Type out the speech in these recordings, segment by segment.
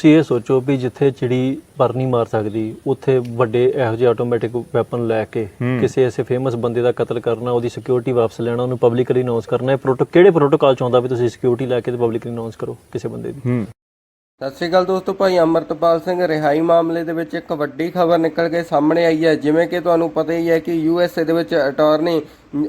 ਤੁਸੀਂ ਇਹ ਸੋਚੋ ਵੀ ਜਿੱਥੇ ਚਿੜੀ ਪਰ ਨਹੀਂ ਮਾਰ ਸਕਦੀ ਉੱਥੇ ਵੱਡੇ ਇਹੋ ਜਿਹੇ ਆਟੋਮੈਟਿਕ ਵੈਪਨ ਲੈ ਕੇ ਕਿਸੇ ਐਸੇ ਫੇਮਸ ਬੰਦੇ ਦਾ ਕਤਲ ਕਰਨਾ ਉਹਦੀ ਸਿਕਿਉਰਿਟੀ ਵਾਪਸ ਲੈਣਾ ਉਹਨੂੰ ਪਬਲਿਕਲੀ ਅਨਾਉਂਸ ਕਰਨਾ ਇਹ ਪ੍ਰੋਟੋ ਕਿਹੜੇ ਪ੍ਰੋਟੋਕਾਲ ਚ ਆਉਂਦਾ ਵੀ ਤੁਸੀਂ ਸਿਕਿਉਰਿਟੀ ਲੈ ਕੇ ਤੇ ਪਬਲਿਕਲੀ ਅਨਾਉਂਸ ਕਰੋ ਕਿਸੇ ਬੰਦੇ ਦੀ? ਸਤਿ ਸ਼੍ਰੀ ਅਕਾਲ ਦੋਸਤੋ ਭਾਈ ਅਮਰਤਪਾਲ ਸਿੰਘ ਰਿਹਾਈ ਮਾਮਲੇ ਦੇ ਵਿੱਚ ਇੱਕ ਵੱਡੀ ਖਬਰ ਨਿਕਲ ਕੇ ਸਾਹਮਣੇ ਆਈ ਹੈ। ਜਿਵੇਂ ਕਿ ਤੁਹਾਨੂੰ ਪਤਾ ਹੀ ਹੈ ਕਿ ਯੂਐਸਏ ਦੇ ਵਿੱਚ ਅਟਾਰਨੀ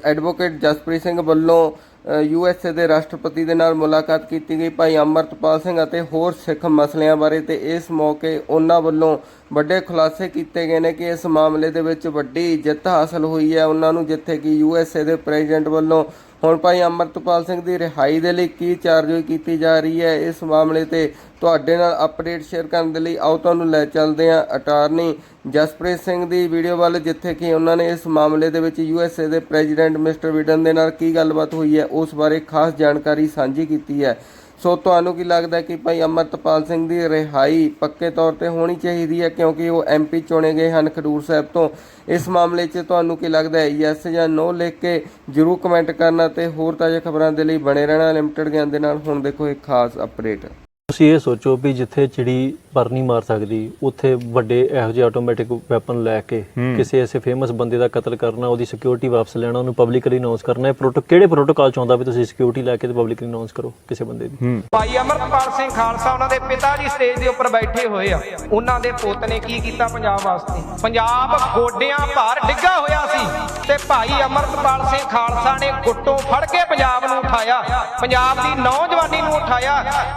ਐਡਵੋਕੇਟ ਜਸਪ੍ਰੀਤ ਸਿੰਘ ਵੱਲੋਂ ਯੂ ਐੱਸ ਏ ਦੇ ਰਾਸ਼ਟਰਪਤੀ ਦੇ ਨਾਲ ਮੁਲਾਕਾਤ ਕੀਤੀ ਗਈ। ਭਾਈ ਅਮਰਤਪਾਲ ਸਿੰਘ ਅਤੇ ਹੋਰ ਸਿੱਖ ਮਸਲਿਆਂ ਬਾਰੇ ਤੇ ਇਸ ਮੌਕੇ ਉਹਨਾਂ ਵੱਲੋਂ ਵੱਡੇ ਖੁਲਾਸੇ ਕੀਤੇ ਗਏ ਨੇ ਕਿ ਇਸ ਮਾਮਲੇ ਦੇ ਵਿੱਚ ਵੱਡੀ ਜਿੱਤ ਹਾਸਲ ਹੋਈ ਹੈ। ਉਹਨਾਂ ਨੂੰ ਜਿੱਥੇ ਕਿ ਯੂ ਐੱਸ ਏ ਦੇ ਪ੍ਰੈਜ਼ੀਡੈਂਟ ਵੱਲੋਂ ਹੁਣ ਭਾਈ ਅਮਰਤਪਾਲ ਸਿੰਘ ਦੀ ਰਿਹਾਈ ਦੇ ਲਈ ਕੀ ਚਾਰਜੋਈ ਕੀਤੀ ਜਾ ਰਹੀ ਹੈ? ਇਸ ਮਾਮਲੇ ਤੇ ਤੁਹਾਡੇ ਨਾਲ ਅਪਡੇਟ ਸ਼ੇਅਰ ਕਰਨ ਦੇ ਲਈ ਆਓ ਤੁਹਾਨੂੰ ਲੈ ਚੱਲਦੇ ਹਾਂ ਅਟਾਰਨੀ ਜਸਪ੍ਰੀਤ ਸਿੰਘ ਦੀ ਵੀਡੀਓ ਵੱਲ, ਜਿੱਥੇ ਕਿ ਉਹਨਾਂ ਨੇ ਇਸ ਮਾਮਲੇ ਦੇ ਵਿੱਚ ਯੂਐਸਏ ਦੇ ਪ੍ਰੈਜ਼ੀਡੈਂਟ ਮਿਸਟਰ ਵਿਡਨ ਦੇ ਨਾਲ ਕੀ ਗੱਲਬਾਤ ਹੋਈ ਹੈ, ਉਸ ਬਾਰੇ ਖਾਸ ਜਾਣਕਾਰੀ ਸਾਂਝੀ ਕੀਤੀ ਹੈ। ਸੋ ਤੁਹਾਨੂੰ ਕੀ ਲੱਗਦਾ ਕਿ ਭਾਈ ਅਮਰਤਪਾਲ ਸਿੰਘ ਦੀ ਰਿਹਾਈ ਪੱਕੇ ਤੌਰ ਤੇ ਹੋਣੀ ਚਾਹੀਦੀ ਹੈ, ਕਿਉਂਕਿ ਉਹ ਐਮਪੀ ਚੁਣੇ ਗਏ ਹਨ ਖਡੂਰ ਸਾਹਿਬ ਤੋਂ? ਇਸ ਮਾਮਲੇ 'ਚ ਤੁਹਾਨੂੰ ਕੀ ਲੱਗਦਾ ਹੈ ਯੈਸ ਜਾਂ ਨੋ ਲਿਖ ਕੇ ਜਰੂਰ ਕਮੈਂਟ ਕਰਨਾ ਤੇ ਹੋਰ ਤਾਜ਼ਾ ਖਬਰਾਂ ਦੇ ਲਈ ਬਣੇ ਰਹਿਣਾ ਲਿਮਟਿਡ ਗਿਆਨ ਦੇ ਨਾਲ। ਹੁਣ ਦੇਖੋ ਇੱਕ ਖਾਸ ਅਪਡੇਟ ਤੁਸੀਂ ਇਹ ਸੋਚੋ ਵੀ ਜਿੱਥੇ ਚਿੜੀ ਪਰ ਨਹੀਂ ਮਾਰ ਸਕਦੀ। ਉੱਥੇ ਵੱਡੇ ਇਹੋ ਜਿਹੇ ਆਟੋਮੈਟਿਕ ਵੈਪਨ ਲੈ ਕੇ ਕਿਸੇ ਐਸੇ ਫੇਮਸ ਬੰਦੇ ਦਾ ਕਤਲ ਕਰਨਾ ਉਹਦੀ ਸਿਕਿਉਰਿਟੀ ਵਾਪਸ ਲੈਣਾ ਉਹਨੂੰ ਪਬਲਿਕਲੀ ਅਨਾਉਂਸ ਕਰਨਾ ਇਹ ਪ੍ਰੋਟੋ ਕਿਹੜੇ ਪ੍ਰੋਟੋਕਾਲ ਚ ਆਉਂਦਾ ਵੀ ਤੁਸੀਂ ਸਿਕਿਉਰਿਟੀ ਲੈ ਕੇ ਤੇ ਪਬਲਿਕਲੀ ਅਨਾਉਂਸ ਕਰੋ ਕਿਸੇ ਬੰਦੇ ਦੀ? ਭਾਈ ਅਮਰਪਾਲ ਸਿੰਘ ਖਾਲਸਾ ਉਹਨਾਂ ਦੇ ਪਿਤਾ ਜੀ ਸਟੇਜ ਦੇ ਉੱਪਰ ਬੈਠੇ ਹੋਏ ਆ। ਉਹਨਾਂ ਦੇ ਪੁੱਤ ਨੇ ਕੀ ਕੀਤਾ ਪੰਜਾਬ ਵਾਸਤੇ? ਪੰਜਾਬ ਗੋਡਿਆਂ ਭਾਰ ਡਿੱਗਾ ਹੋਇਆ ਸੀ ਤੇ ਭਾਈ ਅਮਰਪਾਲ ਸਿੰਘ ਖਾਲਸਾ ਨੇ ਗੁੱਟੋਂ ਫੜ ਕੇ ਪੰਜਾਬ ਨੂੰ ਉਠਾਇਆ। ਪੰਜਾਬ ਦੀ ਨੌਜਵਾਨੀ ਨੂੰ ਉਠਾਇਆ।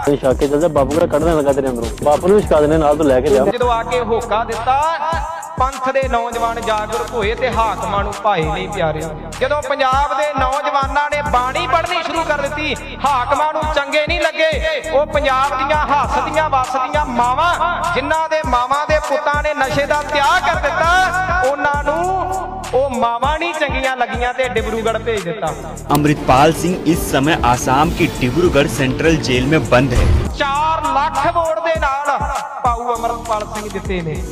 ਇਹ ਛੱਕ ਕੇ ਚੱਲਦਾ ਬਾਪੂ ਦਾ ਕੱਢਣ ਲੱਗਾ ਤੇਰੇ ਅੰਦਰੋਂ। ਬਾਪੂ ਨੂੰ ਉਸਤਾਦ ਨੇ ਨਾਲ ਤੋਂ ਲੈ ਕੇ ਲਿਆ ਜਦੋਂ ਆ ਕੇ ਹੋਕਾ ਦਿੱਤਾ ਪੰਥ ਦੇ ਨੌਜਵਾਨ ਜਾਗਰੂਕ ਹੋਏ ਤੇ ਹਾਕਮਾਂ ਨੂੰ ਭਾਏ ਨਹੀਂ ਪਿਆਰਿਆ ਜਦੋਂ ਪੰਜਾਬ ਦੇ ਨੌਜਵਾਨਾਂ ਨੇ ਬਾਣੀ ਪੜ੍ਹਨੀ ਸ਼ੁਰੂ ਕਰ ਦਿੱਤੀ ਹਾਕਮਾਂ ਨੂੰ ਚੰਗੇ ਨਹੀਂ ਲੱਗੇ। ਉਹ ਪੰਜਾਬ ਦੀਆਂ ਹੱਸਦੀਆਂ ਵਸਦੀਆਂ ਮਾਵਾਂ ਜਿਨ੍ਹਾਂ ਦੇ ਮਾਵਾਂ ਦੇ ਪੁੱਤਾਂ ਨੇ ਨਸ਼ੇ ਦਾ ਤਿਆਗ ਕਰ ਦਿੱਤਾ ਉਹਨਾਂ ਨੂੰ ਉਹ ਮਾਵਾਂ नहीं ਚੰਗੀਆਂ ਲੱਗੀਆਂ ਤੇ ਡਿਬਰੂਗੜ ਭੇਜ ਦਿੱਤਾ। अमृतपाल ਸਿੰਘ ਇਸ समय ਆਸਾਮ ਕੀ ਡਿਬਰੂਗੜ ਸੈਂਟਰਲ जेल में ਬੰਦ ਹੈ। ਚਾਰ 8 ਵੋਟ ਦੇ ਨਾਲ ਪਾਉ ਅਮਰਤਪਾਲ ਸਿੰਘ ਜਿੱਤੇ ਨੇ।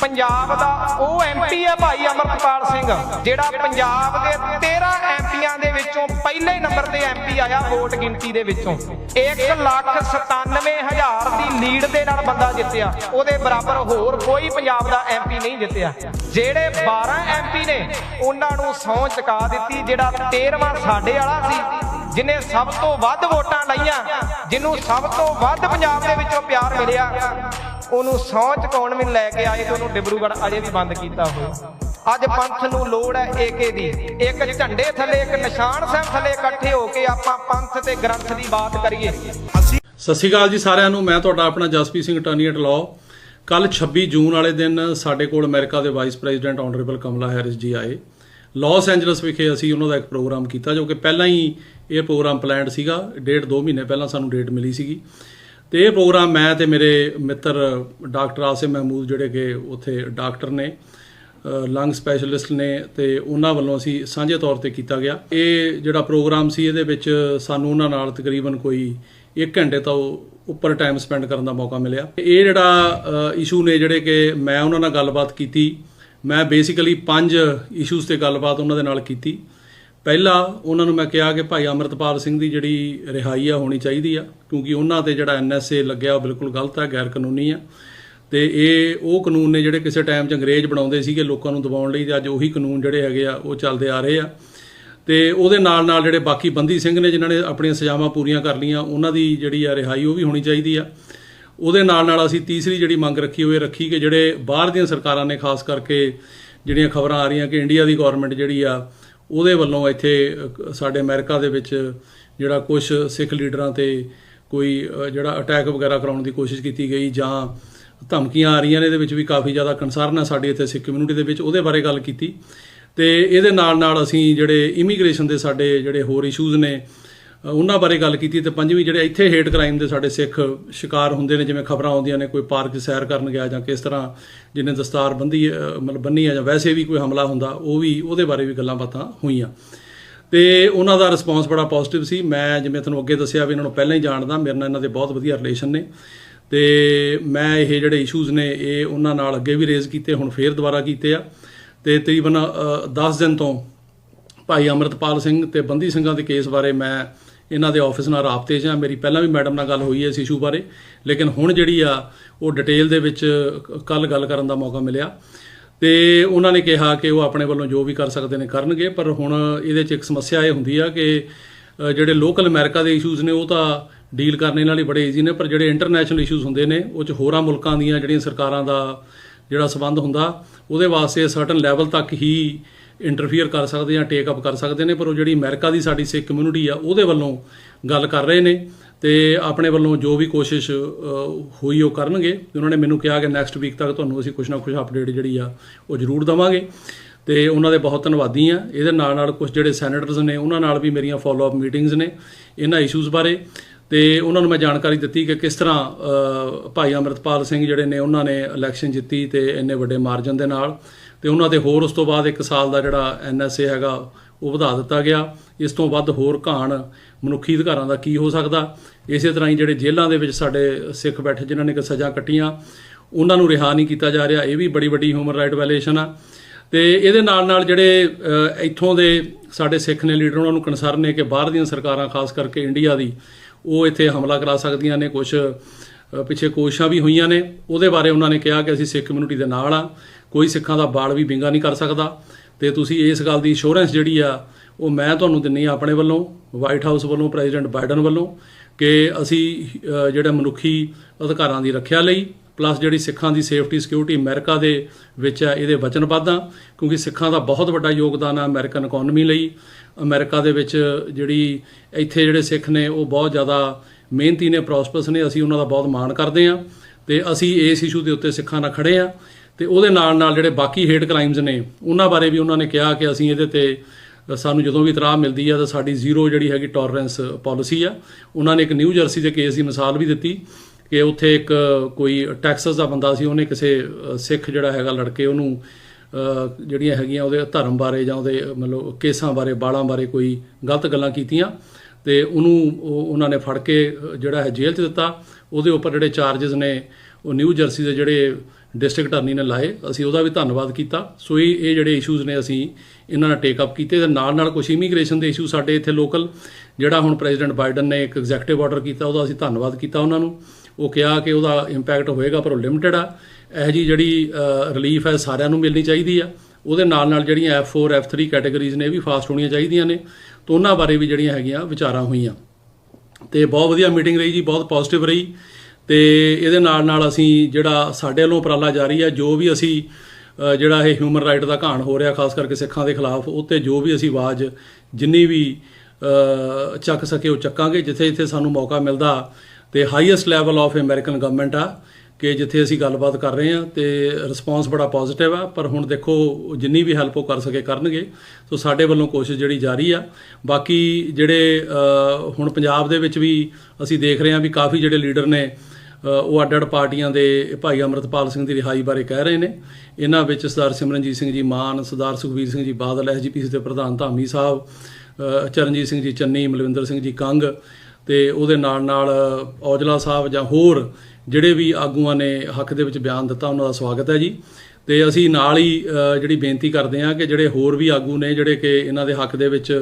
ਪੰਜਾਬ ਦਾ ਉਹ ਐਮਪੀ ਆ ਭਾਈ ਅਮਰਤਪਾਲ ਸਿੰਘ, ਜਿਹੜਾ ਪੰਜਾਬ ਦੇ 13 ਐਮਪੀਆਂ ਦੇ ਵਿੱਚੋਂ ਪਹਿਲੇ ਨੰਬਰ ਤੇ ਐਮਪੀ ਆਇਆ ਵੋਟ ਗਿਣਤੀ ਦੇ ਵਿੱਚੋਂ। 197000 ਦੀ ਲੀਡ ਦੇ ਨਾਲ ਬੰਦਾ ਜਿੱਤਿਆ। ਉਹਦੇ ਬਰਾਬਰ ਹੋਰ ਕੋਈ ਪੰਜਾਬ ਦਾ ਐਮਪੀ ਨਹੀਂ ਜਿੱਤਿਆ। ਜਿਹੜੇ 12 ਐਮਪੀ ਨੇ, ਉਹਨਾਂ ਨੂੰ ਸੌਂ ਚੁਕਾ ਦਿੱਤੀ, ਜਿਹੜਾ 13ਵਾਂ ਸਾਡੇ ਵਾਲਾ ਸੀ। ਜਿਨੇ ਸਭ ਤੋਂ ਵੱਧ ਵੋਟਾਂ ਲਈਆਂ ਜਿਹਨੂੰ ਸਭ ਤੋਂ ਵੱਧ ਪੰਜਾਬ ਦੇ ਵਿੱਚੋਂ ਪਿਆਰ ਮਿਲਿਆ, ਉਹਨੂੰ ਸਹੁੰ ਚੁਕਾਉਣ ਵੀ ਲੈ ਕੇ ਆਏ ਤੇ ਉਹਨੂੰ ਡਿਬਰੂਗੜ੍ਹ ਅਜੇ ਵੀ ਬੰਦ ਕੀਤਾ ਹੋਇਆ। ਅੱਜ ਪੰਥ ਨੂੰ ਲੋੜ ਹੈ ਏਕੇ ਦੀ। ਇੱਕ ਝੰਡੇ ਥੱਲੇ, ਇੱਕ ਨਿਸ਼ਾਨ ਸਾਹਿਬ ਥੱਲੇ ਇਕੱਠੇ ਹੋ ਕੇ ਆਪਾਂ ਪੰਥ ਤੇ ਗ੍ਰੰਥ ਦੀ ਬਾਤ ਕਰੀਏ। ਸਤਿ ਸ਼੍ਰੀ ਅਕਾਲ ਜੀ ਸਾਰਿਆਂ ਨੂੰ, ਮੈਂ ਤੁਹਾਡਾ ਆਪਣਾ Jaspreet Singh attorney at law ਕੱਲ 26 ਜੂਨ ਵਾਲੇ ਦਿਨ ਸਾਡੇ ਕੋਲ ਅਮਰੀਕਾ ਦੇ vice president honourable Kamala Harris ji ਆਏ। ਲਾਸ ਐਂਜਲਸ ਵਿਖੇ ਅਸੀਂ ਉਹਨਾਂ ਦਾ ਇੱਕ ਪ੍ਰੋਗਰਾਮ ਕੀਤਾ ਜੋ ਕਿ ਪਹਿਲਾਂ ਹੀ ਇਹ ਪ੍ਰੋਗਰਾਮ ਪਲਾਨਡ ਸੀਗਾ, ਡੇਢ 2 ਮਹੀਨੇ ਪਹਿਲਾਂ ਸਾਨੂੰ ਡੇਟ ਮਿਲੀ ਸੀਗੀ। ਤੇ ਇਹ ਪ੍ਰੋਗਰਾਮ ਮੈਂ ਤੇ ਮੇਰੇ ਮਿੱਤਰ, ਡਾਕਟਰ ਆਸਿਮ ਮਹਿਮੂਦ ਜਿਹੜੇ ਕਿ ਉੱਥੇ ਡਾਕਟਰ ਨੇ ਲੰਗ ਸਪੈਸ਼ਲਿਸਟ ਨੇ ਤੇ ਉਹਨਾਂ ਵੱਲੋਂ ਅਸੀਂ ਸਾਂਝੇ ਤੌਰ ਤੇ ਕੀਤਾ ਗਿਆ। ਇਹ ਜਿਹੜਾ ਪ੍ਰੋਗਰਾਮ ਸੀ, ਇਹਦੇ ਵਿੱਚ ਸਾਨੂੰ ਉਹਨਾਂ ਨਾਲ ਤਕਰੀਬਨ ਕੋਈ 1 ਘੰਟੇ ਤੋਂ ਉੱਪਰ ਟਾਈਮ ਸਪੈਂਡ ਕਰਨ ਦਾ ਮੌਕਾ ਮਿਲਿਆ। ਇਹ ਜਿਹੜਾ ਇਸ਼ੂ ਨੇ ਜਿਹੜੇ ਕਿ ਮੈਂ ਉਹਨਾਂ ਨਾਲ ਗੱਲਬਾਤ ਕੀਤੀ। ਮੈਂ ਬੇਸਿਕਲੀ ਪੰਜ ਇਸ਼ੂਜ਼ ਤੇ ਗੱਲਬਾਤ ਉਹਨਾਂ ਦੇ ਨਾਲ ਕੀਤੀ। ਪਹਿਲਾ ਉਹਨਾਂ ਨੂੰ ਮੈਂ ਕਿਹਾ ਕਿ ਭਾਈ ਅਮਰਤਪਾਲ ਸਿੰਘ ਦੀ ਜਿਹੜੀ ਰਿਹਾਈ ਆ ਹੋਣੀ ਚਾਹੀਦੀ ਆ, ਕਿਉਂਕਿ ਉਹਨਾਂ ਤੇ ਜਿਹੜਾ ਐਨਐਸਏ ਲੱਗਿਆ ਉਹ ਬਿਲਕੁਲ ਗਲਤ ਆ, ਗੈਰ ਕਾਨੂੰਨੀ ਆ। ਤੇ ਇਹ, ਉਹ ਕਾਨੂੰਨ ਨੇ ਜਿਹੜੇ ਕਿਸੇ ਟਾਈਮ 'ਚ ਅੰਗਰੇਜ਼ ਬਣਾਉਂਦੇ ਸੀਗੇ ਲੋਕਾਂ ਨੂੰ ਦਬਾਉਣ ਲਈ ਤੇ ਅੱਜ ਉਹੀ ਕਾਨੂੰਨ ਜਿਹੜੇ ਹੈਗੇ ਆ, ਉਹ ਚੱਲਦੇ ਆ ਰਹੇ ਆ। ਤੇ ਉਹਦੇ ਨਾਲ ਨਾਲ ਜਿਹੜੇ ਬਾਕੀ ਬੰਦੀ ਸਿੰਘ ਨੇ ਜਿਨ੍ਹਾਂ ਨੇ ਆਪਣੀਆਂ ਸਜ਼ਾਵਾਂ ਪੂਰੀਆਂ ਕਰ ਲਈਆਂ, ਉਹਨਾਂ ਦੀ ਜਿਹੜੀ ਆ ਰਿਹਾਈ ਉਹ ਵੀ ਹੋਣੀ ਚਾਹੀਦੀ ਆ। ਉਹਦੇ ਨਾਲ ਨਾਲ ਅਸੀਂ ਤੀਸਰੀ ਜਿਹੜੀ ਮੰਗ ਰੱਖੀ ਹੋਏ ਰੱਖੀ ਕਿ ਜਿਹੜੇ ਬਾਹਰ ਦੀਆਂ ਸਰਕਾਰਾਂ ਨੇ, ਖਾਸ ਕਰਕੇ ਜਿਹੜੀਆਂ ਖਬਰਾਂ ਆ ਰਹੀਆਂ ਕਿ ਇੰਡੀਆ ਦੀ ਗਵਰਨਮੈਂਟ ਜਿਹੜੀ ਆ ਉਹਦੇ ਵੱਲੋਂ ਇੱਥੇ ਸਾਡੇ ਅਮਰੀਕਾ ਦੇ ਵਿੱਚ ਜਿਹੜਾ ਕੁਝ ਸਿੱਖ ਲੀਡਰਾਂ ਤੇ ਕੋਈ ਜਿਹੜਾ ਅਟੈਕ ਵਗੈਰਾ ਕਰਾਉਣ ਦੀ ਕੋਸ਼ਿਸ਼ ਕੀਤੀ ਗਈ ਜਾਂ ਧਮਕੀਆਂ ਆ ਰਹੀਆਂ ਨੇ, ਇਹਦੇ ਵਿੱਚ ਵੀ ਕਾਫੀ ਜ਼ਿਆਦਾ ਕੰਸਰਨ ਹੈ ਸਾਡੀ ਇੱਥੇ ਸਿੱਖ ਕਮਿਊਨਿਟੀ ਦੇ ਵਿੱਚ, ਉਹਦੇ ਬਾਰੇ ਗੱਲ ਕੀਤੀ। ਤੇ ਇਹਦੇ ਨਾਲ ਨਾਲ ਅਸੀਂ ਜਿਹੜੇ ਇਮੀਗ੍ਰੇਸ਼ਨ ਦੇ ਸਾਡੇ ਜਿਹੜੇ ਹੋਰ ਇਸ਼ੂਜ਼ ਨੇ ਉਹਨਾਂ ਬਾਰੇ ਗੱਲ ਕੀਤੀ ਤੇ ਪੰਜਵੀਂ ਜਿਹੜੇ ਇੱਥੇ ਹੇਟ ਕ੍ਰਾਈਮ ਦੇ ਸਾਡੇ ਸਿੱਖ ਸ਼ਿਕਾਰ ਹੁੰਦੇ ਨੇ, ਜਿਵੇਂ ਖਬਰਾਂ ਆਉਂਦੀਆਂ ਨੇ, ਕੋਈ ਪਾਰਕ 'ਚ ਸੈਰ ਕਰਨ ਗਿਆ ਜਾਂ ਕਿਸ ਤਰ੍ਹਾਂ ਜਿਹਨੇ ਦਸਤਾਰ ਬੰਦੀ ਮਤਲਬ ਬੰਨੀ ਆ ਜਾਂ ਵੈਸੇ ਵੀ ਕੋਈ ਹਮਲਾ ਹੁੰਦਾ, ਉਹ ਵੀ ਉਹਦੇ ਬਾਰੇ ਵੀ ਗੱਲਾਂ ਬਾਤਾਂ ਹੋਈਆਂ। ਤੇ ਉਹਨਾਂ ਦਾ ਰਿਸਪੌਂਸ ਬੜਾ ਪੋਜ਼ਿਟਿਵ ਸੀ। ਮੈਂ ਜਿਵੇਂ ਤੁਹਾਨੂੰ ਅੱਗੇ ਦੱਸਿਆ ਵੀ ਇਹਨਾਂ ਨੂੰ ਪਹਿਲਾਂ ਹੀ ਜਾਣਦਾ, ਮੇਰੇ ਨਾਲ ਇਹਨਾਂ ਦੇ ਬਹੁਤ ਵਧੀਆ ਰਿਲੇਸ਼ਨ ਨੇ। ਤੇ ਮੈਂ ਇਹ ਜਿਹੜੇ ਇਸ਼ੂਜ਼ ਨੇ, ਇਹ ਉਹਨਾਂ ਨਾਲ ਅੱਗੇ ਵੀ ਰੇਜ਼ ਕੀਤੇ, ਹੁਣ ਫੇਰ ਦੁਬਾਰਾ ਕੀਤੇ ਆ। ਤੇ ਤਕਰੀਬਨ 10 ਦਿਨ ਤੋਂ ਭਾਈ ਅਮਰਤਪਾਲ ਸਿੰਘ ਤੇ ਬੰਦੀ ਸਿੰਘਾਂ ਦੇ ਕੇਸ ਬਾਰੇ ਮੈਂ ਇਹਨਾਂ ਦੇ ਆਫਿਸ ਨਾਲ ਰਾਬਤੇ 'ਚ ਆ ਮੇਰੀ ਪਹਿਲਾਂ ਵੀ ਮੈਡਮ ਨਾਲ ਗੱਲ ਹੋਈ ਹੈ ਇਸ ਇਸ਼ੂ ਬਾਰੇ। ਲੇਕਿਨ ਹੁਣ ਜਿਹੜੀ ਆ, ਉਹ ਡਿਟੇਲ ਦੇ ਵਿੱਚ ਕੱਲ ਗੱਲ ਕਰਨ ਦਾ ਮੌਕਾ ਮਿਲਿਆ। ਤੇ ਉਹਨਾਂ ਨੇ ਕਿਹਾ ਕਿ ਉਹ ਆਪਣੇ ਵੱਲੋਂ ਜੋ ਵੀ ਕਰ ਸਕਦੇ ਨੇ ਕਰਨਗੇ, ਪਰ ਹੁਣ ਇਹਦੇ 'ਚ ਇੱਕ ਸਮੱਸਿਆ ਇਹ ਹੁੰਦੀ ਆ ਕਿ ਜਿਹੜੇ ਲੋਕਲ ਅਮਰੀਕਾ ਦੇ ਇਸ਼ੂਜ਼ ਨੇ, ਉਹ ਤਾਂ ਡੀਲ ਕਰਨੇ ਨਾਲ ਹੀ ਬੜੇ ਈਜ਼ੀ ਨੇ, ਪਰ ਜਿਹੜੇ ਇੰਟਰਨੈਸ਼ਨਲ ਇਸ਼ੂਜ਼ ਹੁੰਦੇ ਨੇ, ਉਹ 'ਚ ਹੋਰਾਂ ਮੁਲਕਾਂ ਦੀਆਂ ਜਿਹੜੀਆਂ ਸਰਕਾਰਾਂ ਦਾ ਜਿਹੜਾ ਸਬੰਧ ਹੁੰਦਾ, ਉਹਦੇ ਵਾਸਤੇ ਸਰਟਨ ਲੈਵਲ ਤੱਕ ਹੀ ਇੰਟਰਫੀਅਰ ਕਰ ਸਕਦੇ ਜਾਂ ਟੇਕ ਅਪ ਕਰ ਸਕਦੇ ਨੇ, ਪਰ ਉਹ ਜਿਹੜੀ ਅਮਰੀਕਾ ਦੀ ਸਾਡੀ ਸਿੱਖ ਕਮਿਊਨਿਟੀ ਆ, ਉਹਦੇ ਵੱਲੋਂ ਗੱਲ ਕਰ ਰਹੇ ਨੇ ਤੇ ਆਪਣੇ ਵੱਲੋਂ ਜੋ ਵੀ ਕੋਸ਼ਿਸ਼ ਹੋਈ ਉਹ ਕਰਨਗੇ। ਉਹਨਾਂ ਨੇ ਮੈਨੂੰ ਕਿਹਾ ਕਿ ਨੈਕਸਟ ਵੀਕ ਤੱਕ ਤੁਹਾਨੂੰ ਅਸੀਂ ਕੁਝ ਨਾ ਕੁਝ ਅਪਡੇਟ ਜਿਹੜੀ ਆ, ਉਹ ਜ਼ਰੂਰ ਦਵਾਂਗੇ। ਤੇ ਉਹਨਾਂ ਦੇ ਬਹੁਤ ਧੰਨਵਾਦੀ ਆ। ਇਹਦੇ ਨਾਲ ਨਾਲ ਕੁਝ ਜਿਹੜੇ ਸੈਨੇਟਰਸ ਨੇ, ਉਹਨਾਂ ਨਾਲ ਵੀ ਮੇਰੀਆਂ ਫਾਲੋ ਅਪ ਮੀਟਿੰਗਸ ਨੇ ਇਹਨਾਂ ਇਸ਼ੂਜ਼ ਬਾਰੇ। ਤੇ ਉਹਨਾਂ ਨੂੰ ਮੈਂ ਜਾਣਕਾਰੀ ਦਿੱਤੀ ਕਿ ਕਿਸ ਤਰ੍ਹਾਂ ਭਾਈ ਅਮਰਤਪਾਲ ਸਿੰਘ ਜਿਹੜੇ ਨੇ, ਉਹਨਾਂ ਨੇ ਇਲੈਕਸ਼ਨ ਜਿੱਤੀ ਤੇ ਇੰਨੇ ਵੱਡੇ ਮਾਰਜਨ ਦੇ ਨਾਲ। ਤੇ ਉਹਨਾਂ ਦੇ ਹੋਰ ਉਸ ਤੋਂ ਬਾਅਦ ਇੱਕ ਸਾਲ ਦਾ ਜਿਹੜਾ ਐਨਐਸਏ ਹੈਗਾ, ਉਹ ਵਧਾ ਦਿੱਤਾ ਗਿਆ। ਇਸ ਤੋਂ ਵੱਧ ਹੋਰ ਘਾਣ ਮਨੁੱਖੀ ਅਧਿਕਾਰਾਂ ਦਾ ਕੀ ਹੋ ਸਕਦਾ? ਇਸੇ ਤਰ੍ਹਾਂ ਹੀ ਜਿਹੜੇ ਜੇਲ੍ਹਾਂ ਦੇ ਵਿੱਚ ਸਾਡੇ ਸਿੱਖ ਬੈਠੇ ਜਿਨ੍ਹਾਂ ਨੇ ਕਿ ਸਜ਼ਾ ਕੱਟੀਆਂ, ਉਹਨਾਂ ਨੂੰ ਰਿਹਾ ਨਹੀਂ ਕੀਤਾ ਜਾ ਰਿਹਾ। ਇਹ ਵੀ ਬੜੀ ਵੱਡੀ ਹਿਊਮਨ ਰਾਈਟ ਵਾਇਲੇਸ਼ਨ ਆ। ਤੇ ਇਹਦੇ ਨਾਲ ਨਾਲ ਜਿਹੜੇ ਇੱਥੋਂ ਦੇ ਸਾਡੇ ਸਿੱਖ ਨੇ ਲੀਡਰ, ਉਹਨਾਂ ਨੂੰ ਕਨਸਰਨ ਨੇ ਕਿ ਬਾਹਰ ਦੀਆਂ ਸਰਕਾਰਾਂ, ਖਾਸ ਕਰਕੇ ਇੰਡੀਆ ਦੀ, ਉਹ ਇੱਥੇ ਹਮਲਾ ਕਰਾ ਸਕਦੀਆਂ ਨੇ। ਕੁਝ ਪਿੱਛੇ ਕੋਸ਼ਿਸ਼ਾਂ ਵੀ ਹੋਈਆਂ ਨੇ। ਉਹਦੇ ਬਾਰੇ ਉਹਨਾਂ ਨੇ ਕਿਹਾ ਕਿ ਅਸੀਂ ਸਿੱਖ ਕਮਿਊਨਿਟੀ ਦੇ ਨਾਲ ਆ। ਕੋਈ ਸਿੱਖਾਂ ਦਾ ਬਾਲ ਵੀ ਵਿੰਗਾ ਨਹੀਂ ਕਰ ਸਕਦਾ। ਤੇ ਤੁਸੀਂ ਇਸ ਗੱਲ ਦੀ ਇੰਸ਼ੋਰੈਂਸ ਜਿਹੜੀ ਆ, ਉਹ ਮੈਂ ਤੁਹਾਨੂੰ ਦਿੰਨੀ ਆ ਆਪਣੇ ਵੱਲੋਂ ਵਾਈਟ ਹਾਊਸ ਵੱਲੋਂ ਪ੍ਰੈਜ਼ੀਡੈਂਟ ਬਾਈਡਨ ਵੱਲੋਂ ਕਿ ਅਸੀਂ ਜਿਹੜਾ ਮਨੁੱਖੀ ਅਧਿਕਾਰਾਂ ਦੀ ਰੱਖਿਆ ਲਈ ਪਲੱਸ ਜਿਹੜੀ ਸਿੱਖਾਂ ਦੀ ਸੇਫਟੀ ਸਿਕਿਉਰਿਟੀ ਅਮਰੀਕਾ ਦੇ ਵਿੱਚ ਆ, ਇਹਦੇ ਵਚਨਬੱਧ ਆ। ਕਿਉਂਕਿ ਸਿੱਖਾਂ ਦਾ ਬਹੁਤ ਵੱਡਾ ਯੋਗਦਾਨ ਆ ਅਮਰੀਕਨ ਇਕਨੋਮੀ ਲਈ। ਅਮਰੀਕਾ ਦੇ ਵਿੱਚ ਜਿਹੜੀ ਇੱਥੇ ਜਿਹੜੇ ਸਿੱਖ ਨੇ, ਉਹ ਬਹੁਤ ਜ਼ਿਆਦਾ ਮਿਹਨਤੀ ਨੇ ਪ੍ਰੋਸਪਰਸ ਨੇ, ਅਸੀਂ ਉਹਨਾਂ ਦਾ ਬਹੁਤ ਮਾਣ ਕਰਦੇ ਹਾਂ ਤੇ ਅਸੀਂ ਇਸ ਇਸ਼ੂ ਦੇ ਉੱਤੇ ਸਿੱਖਾਂ ਨਾਲ ਖੜੇ ਆ ਤੇ ਉਹਦੇ ਨਾਲ ਨਾਲ ਜਿਹੜੇ ਬਾਕੀ ਹੇਟ ਕ੍ਰਾਈਮਸ ਨੇ, ਉਹਨਾਂ ਬਾਰੇ ਵੀ ਉਹਨਾਂ ਨੇ ਕਿਹਾ ਕਿ ਅਸੀਂ ਇਹਦੇ ਤੇ ਸਾਨੂੰ ਜਦੋਂ ਵੀ ਇਤਰਾਹ ਮਿਲਦੀ ਆ ਤਾਂ ਸਾਡੀ ਜ਼ੀਰੋ ਜਿਹੜੀ ਹੈਗੀ ਟੋਲਰੈਂਸ ਪਾਲਿਸੀ ਆ। ਉਹਨਾਂ ਨੇ ਇੱਕ ਨਿਊ ਜਰਸੀ ਦੇ ਕੇਸ ਦੀ ਮਿਸਾਲ ਵੀ ਦਿੱਤੀ ਕਿ ਉੱਥੇ ਇੱਕ ਕੋਈ ਟੈਕਸਸ ਦਾ ਬੰਦਾ ਸੀ, ਉਹਨੇ ਕਿਸੇ ਸਿੱਖ ਜਿਹੜਾ ਹੈਗਾ ਲੜਕੇ ਉਹਨੂੰ ਜਿਹੜੀਆਂ ਹੈਗੀਆਂ ਉਹਦੇ ਧਰਮ ਬਾਰੇ ਜਾਂ ਉਹਦੇ ਮਤਲਬ ਕੇਸਾਂ ਬਾਰੇ, ਬਾਲਾਂ ਬਾਰੇ ਕੋਈ ਗਲਤ ਗੱਲਾਂ ਕੀਤੀਆਂ। ਤੇ ਉਹਨੂੰ ਉਹ- ਉਹਨਾਂ ਨੇ ਫੜ ਕੇ ਜਿਹੜਾ ਹੈ ਜੇਲ੍ਹ 'ਚ ਦਿੱਤਾ। ਉਹਦੇ ਉੱਪਰ ਜਿਹੜੇ ਚਾਰजेस ਨੇ, ਉਹ ਨਿਊ ਜਰਸੀ ਦੇ ਜਿਹੜੇ ਡਿਸਟ੍ਰਿਕਟ ਅਟਾਰਨੀ ਨੇ ਲਾਏ। ਅਸੀਂ ਉਹਦਾ ਵੀ ਧੰਨਵਾਦ ਕੀਤਾ। ਸੋ ਇਹ ਇਹ ਜਿਹੜੇ ਇਸ਼ੂਜ਼ ਨੇ ਅਸੀਂ ਇਹਨਾਂ ਨਾਲ ਟੇਕ ਅਪ ਕੀਤੇ ਤੇ ਨਾਲ ਨਾਲ ਕੁਝ ਇਮੀਗ੍ਰੇਸ਼ਨ ਦੇ ਇਸ਼ੂ ਸਾਡੇ ਇੱਥੇ ਲੋਕਲ ਜਿਹੜਾ ਹੁਣ ਪ੍ਰੈਜ਼ੀਡੈਂਟ ਬਾਈਡਨ ਨੇ ਇੱਕ ਐਗਜ਼ੈਕਟਿਵ ਆਰਡਰ ਕੀਤਾ, ਉਹਦਾ ਅਸੀਂ ਧੰਨਵਾਦ ਕੀਤਾ ਉਹਨਾਂ ਨੂੰ। ਉਹ ਕਿਹਾ ਕਿ ਉਹਦਾ ਇੰਪੈਕਟ ਹੋਏਗਾ, ਪਰ ਉਹ ਲਿਮਟਿਡ ਆ। ਇਹ ਜੀ ਜਿਹੜੀ ਰਿਲੀਫ ਹੈ ਸਾਰਿਆਂ ਨੂੰ ਮਿਲਣੀ ਚਾਹੀਦੀ ਆ। ਉਹਦੇ ਨਾਲ ਨਾਲ ਜਿਹੜੀਆਂ F4 F3 ਕੈਟਾਗਰੀਜ਼ ਨੇ, ਇਹ ਵੀ ਫਾਸਟ ਹੋਣੀਆਂ ਚਾਹੀਦੀਆਂ ਨੇ। ਤਾਂ ਉਹਨਾਂ ਬਾਰੇ ਵੀ ਜਿਹੜੀਆਂ ਹੈਗੀਆਂ ਵਿਚਾਰਾਂ ਹੋਈਆਂ। ਤੇ ਬਹੁਤ ਵਧੀਆ ਮੀਟਿੰਗ ਰਹੀ ਜੀ, ਬਹੁਤ ਪੋਜ਼ਿਟਿਵ ਰਹੀ। ਤੇ ਇਹਦੇ ਨਾਲ ਨਾਲ ਅਸੀਂ ਜਿਹੜਾ ਸਾਡੇ ਵੱਲੋਂ ਉਪਰਾਲਾ ਜਾਰੀ ਹੈ ਜੋ ਵੀ ਅਸੀਂ ਜਿਹੜਾ ਇਹ ਹਿਊਮਨ ਰਾਈਟ ਦਾ ਘਾਣ ਹੋ ਰਿਹਾ, ਖਾਸ ਕਰਕੇ ਸਿੱਖਾਂ ਦੇ ਖਿਲਾਫ ਉੱਤੇ ਜੋ ਵੀ ਅਸੀਂ ਆਵਾਜ਼ ਜਿੰਨੀ ਵੀ ਚੱਕ ਸਕੇ ਉਹ ਚੱਕਾਂਗੇ ਜਿੱਥੇ ਜਿੱਥੇ ਸਾਨੂੰ ਮੌਕਾ ਮਿਲਦਾ। ਤੇ highest level of American government ਆ। ਕਿ ਜਿੱਥੇ ਅਸੀਂ ਗੱਲਬਾਤ ਕਰ ਰਹੇ ਹਾਂ ਤੇ ਰਿਸਪਾਂਸ ਬੜਾ ਪੋਜ਼ਿਟਿਵ ਆ, ਪਰ ਹੁਣ ਦੇਖੋ ਜਿੰਨੀ ਵੀ ਹੈਲਪ ਉਹ ਕਰ ਸਕੇ ਕਰਨਗੇ। ਸੋ ਸਾਡੇ ਵੱਲੋਂ ਕੋਸ਼ਿਸ਼ ਜਿਹੜੀ ਜਾਰੀ ਆ। ਬਾਕੀ ਜਿਹੜੇ ਹੁਣ ਪੰਜਾਬ ਦੇ ਵਿੱਚ ਵੀ ਅਸੀਂ ਦੇਖ ਰਹੇ ਹਾਂ ਵੀ ਕਾਫੀ ਜਿਹੜੇ ਲੀਡਰ ਨੇ ਉਹ ਅੱਡ ਅੱਡ ਪਾਰਟੀਆਂ ਦੇ ਭਾਈ ਅਮਰਤਪਾਲ ਸਿੰਘ ਦੀ ਰਿਹਾਈ ਬਾਰੇ ਕਹਿ ਰਹੇ ਨੇ। ਇਹਨਾਂ ਵਿੱਚ ਸਰਦਾਰ ਸਿਮਰਨਜੀਤ ਸਿੰਘ ਜੀ ਮਾਨ, ਸਰਦਾਰ ਸੁਖਬੀਰ ਸਿੰਘ ਜੀ ਬਾਦਲ ਐਸਜੀਪੀਸੀ ਦੇ ਪ੍ਰਧਾਨ ਧਾਮੀ ਸਾਹਿਬ ਚਰਨਜੀਤ ਸਿੰਘ ਜੀ ਚੰਨੀ, ਮਲਵਿੰਦਰ ਸਿੰਘ ਜੀ ਕੰਗ ਤੇ ਉਹਦੇ ਨਾਲ ਨਾਲ ਔਜਲਾ ਸਾਹਿਬ ਜਾਂ ਹੋਰ ਜਿਹੜੇ ਵੀ ਆਗੂਆਂ ਨੇ ਹੱਕ ਦੇ ਵਿੱਚ ਬਿਆਨ ਦਿੱਤਾ, ਉਹਨਾਂ ਦਾ ਸਵਾਗਤ ਹੈ ਜੀ। ਤੇ ਅਸੀਂ ਨਾਲ ਹੀ ਜਿਹੜੀ ਬੇਨਤੀ ਕਰਦੇ ਹਾਂ ਕਿ ਜਿਹੜੇ ਹੋਰ ਵੀ ਆਗੂ ਨੇ, ਜਿਹੜੇ ਕਿ ਇਹਨਾਂ ਦੇ ਹੱਕ ਦੇ ਵਿੱਚ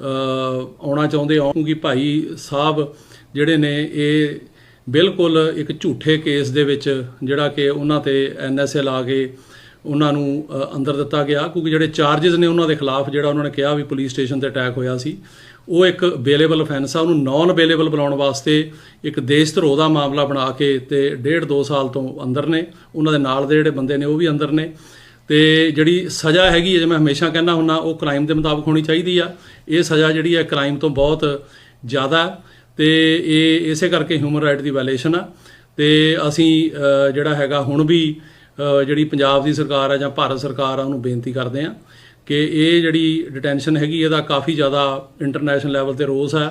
ਆਉਣਾ ਚਾਹੁੰਦੇ ਹੋ ਕਿਉਂਕਿ ਭਾਈ ਸਾਹਿਬ ਜਿਹੜੇ ਨੇ, ਇਹ ਬਿਲਕੁਲ ਇੱਕ ਝੂਠੇ ਕੇਸ ਦੇ ਵਿੱਚ ਜਿਹੜਾ ਕਿ ਉਹਨਾਂ ਤੇ ਐਨਐਸਏ ਲਾ ਕੇ ਉਹਨਾਂ ਨੂੰ ਅੰਦਰ ਦਿੱਤਾ ਗਿਆ, ਕਿਉਂਕਿ ਜਿਹੜੇ ਚਾਰजेस ਨੇ ਉਹਨਾਂ ਦੇ ਖਿਲਾਫ ਜਿਹੜਾ ਉਹਨਾਂ ਨੇ ਕਿਹਾ ਵੀ ਪੁਲਿਸ ਸਟੇਸ਼ਨ ਤੇ ਅਟੈਕ ਹੋਇਆ ਸੀ, ਉਹ ਇੱਕ ਅਵੇਲੇਬਲ ਅਫੈਂਸ ਆ, ਉਹਨੂੰ ਨਾਨ ਅਵੇਲੇਬਲ ਬਣਾਉਣ ਵਾਸਤੇ ਇੱਕ ਦੇਸ਼ ਧਰੋਹ ਦਾ ਮਾਮਲਾ ਬਣਾ ਕੇ ਤੇ ਡੇਢ ਦੋ ਸਾਲ ਤੋਂ ਅੰਦਰ ਨੇ, ਉਹਨਾਂ ਦੇ ਨਾਲ ਦੇ ਜਿਹੜੇ ਬੰਦੇ ਨੇ ਉਹ ਵੀ ਅੰਦਰ ਨੇ, ਤੇ ਜਿਹੜੀ ਸਜ਼ਾ ਹੈਗੀ ਹੈ ਜਿਵੇਂ ਮੈਂ ਹਮੇਸ਼ਾ ਕਹਿੰਦਾ ਹੁੰਨਾ ਉਹ ਕ੍ਰਾਈਮ ਦੇ ਮੁਤਾਬਕ ਹੋਣੀ ਚਾਹੀਦੀ ਆ, ਇਹ ਸਜ਼ਾ ਜਿਹੜੀ ਹੈ ਕ੍ਰਾਈਮ ਤੋਂ ਬਹੁਤ ਜ਼ਿਆਦਾ ਹੈ ਤੇ ਇਹ ਇਸੇ ਕਰਕੇ ਹਿਊਮਨ ਰਾਈਟ ਦੀ ਵਾਇਲੇਸ਼ਨ ਆ, ਤੇ ਅਸੀਂ ਜਿਹੜਾ ਹੈਗਾ ਹੁਣ ਵੀ ਜਿਹੜੀ ਪੰਜਾਬ ਦੀ ਸਰਕਾਰ ਆ ਜਾਂ ਭਾਰਤ ਸਰਕਾਰ ਆ, ਉਹਨੂੰ ਬੇਨਤੀ ਕਰਦੇ ਆ ਕਿ ਇਹ ਜਿਹੜੀ ਡਿਟੈਂਸ਼ਨ ਹੈਗੀ, ਇਹਦਾ ਕਾਫੀ ਜ਼ਿਆਦਾ ਇੰਟਰਨੈਸ਼ਨਲ ਲੈਵਲ ਤੇ ਰੋਸ ਹੈ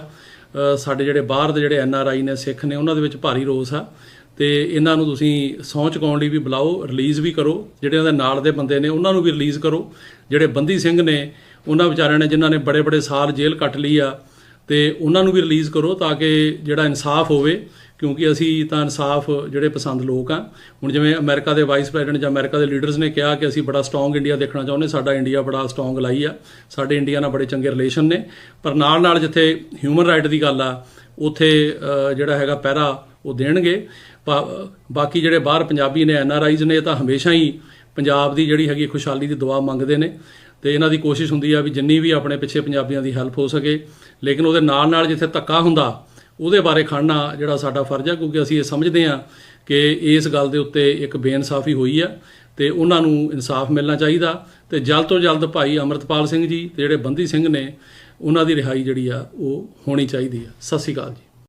ਸਾਡੇ ਜਿਹੜੇ ਬਾਹਰ ਦੇ ਜਿਹੜੇ ਐਨ ਆਰ ਆਈ ਨੇ, ਸਿੱਖ ਨੇ, ਉਹਨਾਂ ਦੇ ਵਿੱਚ ਭਾਰੀ ਰੋਸ ਆ। ਤੇ ਇਹਨਾਂ ਨੂੰ ਤੁਸੀਂ ਸਹੁੰ ਚੁਕਾਉਣ ਲਈ ਵੀ ਬੁਲਾਓ ਰਿਲੀਜ਼ ਵੀ ਕਰੋ। ਜਿਹੜੇ ਉਹਦੇ ਨਾਲ ਦੇ ਬੰਦੇ ਨੇ, ਉਹਨਾਂ ਨੂੰ ਵੀ ਰਿਲੀਜ਼ ਕਰੋ। ਜਿਹੜੇ ਬੰਦੀ ਸਿੰਘ ਨੇ, ਉਹਨਾਂ ਵਿਚਾਰਿਆਂ ਨੇ, ਜਿਨ੍ਹਾਂ ਨੇ ਬੜੇ ਬੜੇ ਸਾਲ ਜੇਲ੍ਹ ਕੱਟ ਲਈ ਆ, ਤੇ ਉਹਨਾਂ ਨੂੰ ਵੀ ਰਿਲੀਜ਼ ਕਰੋ ਤਾਂ ਕਿ ਜਿਹੜਾ ਇਨਸਾਫ ਹੋਵੇ ਕਿਉਂਕਿ ਅਸੀਂ ਤਾਂ ਇਨਸਾਫ ਜਿਹੜੇ ਪਸੰਦ ਲੋਕ ਆ। ਹੁਣ ਜਿਵੇਂ ਅਮਰੀਕਾ ਦੇ ਵਾਈਸ ਪ੍ਰੈਜ਼ੀਡੈਂਟ ਜਾਂ ਅਮਰੀਕਾ ਦੇ ਲੀਡਰਸ ਨੇ ਕਿਹਾ ਕਿ ਅਸੀਂ ਬੜਾ ਸਟਰੋਂਗ ਇੰਡੀਆ ਦੇਖਣਾ ਚਾਹੁੰਦੇ, ਸਾਡਾ ਇੰਡੀਆ ਬੜਾ ਸਟਰੋਂਗ ਲਾਈ ਆ। ਸਾਡੇ ਇੰਡੀਆ ਨਾਲ ਬੜੇ ਚੰਗੇ ਰਿਲੇਸ਼ਨ ਨੇ। ਪਰ ਨਾਲ ਨਾਲ ਜਿੱਥੇ ਹਿਊਮਨ ਰਾਈਟ ਦੀ ਗੱਲ ਆ, ਉੱਥੇ ਜਿਹੜਾ ਹੈਗਾ ਪਹਿਰਾ ਉਹ ਦੇਣਗੇ। ਬਾ- ਬਾਕੀ ਜਿਹੜੇ ਬਾਹਰ ਪੰਜਾਬੀ ਨੇ ਐਨ ਆਰ ਆਈਜ਼ ਨੇ, ਇਹ ਤਾਂ ਹਮੇਸ਼ਾ ਹੀ ਪੰਜਾਬ ਦੀ ਜਿਹੜੀ ਹੈਗੀ ਖੁਸ਼ਹਾਲੀ ਦੀ ਦੁਆ ਮੰਗਦੇ ਨੇ। ਤੇ ਇਹਨਾਂ ਦੀ ਕੋਸ਼ਿਸ਼ ਹੁੰਦੀ ਆ ਵੀ ਜਿੰਨੀ ਵੀ ਆਪਣੇ ਪਿੱਛੇ ਪੰਜਾਬੀਆਂ ਦੀ ਹੈਲਪ ਹੋ ਸਕੇ। ਲੇਕਿਨ ਉਹਦੇ ਨਾਲ ਨਾਲ ਜਿੱਥੇ ਧੱਕਾ ਹੁੰਦਾ ਉਹਦੇ ਬਾਰੇ ਖੜਨਾ ਜਿਹੜਾ ਸਾਡਾ ਫਰਜ਼ ਹੈ ਕਿਉਂਕਿ ਅਸੀਂ ਇਹ ਸਮਝਦੇ ਹਾਂ ਕਿ ਇਸ ਗੱਲ ਦੇ ਉੱਤੇ ਇੱਕ ਬੇਇਨਸਾਫੀ ਹੋਈ ਆ ਤੇ ਉਹਨਾਂ ਨੂੰ ਇਨਸਾਫ ਮਿਲਣਾ ਚਾਹੀਦਾ। ਤੇ ਜਲਦ ਤੋਂ ਜਲਦ ਭਾਈ ਅਮਰਤਪਾਲ ਸਿੰਘ ਜੀ ਤੇ ਜਿਹੜੇ ਬੰਦੀ ਸਿੰਘ ਨੇ, ਉਹਨਾਂ ਦੀ ਰਿਹਾਈ ਜਿਹੜੀ ਆ, ਉਹ ਹੋਣੀ ਚਾਹੀਦੀ ਆ। ਸਤਿ ਸ਼੍ਰੀ ਅਕਾਲ ਜੀ।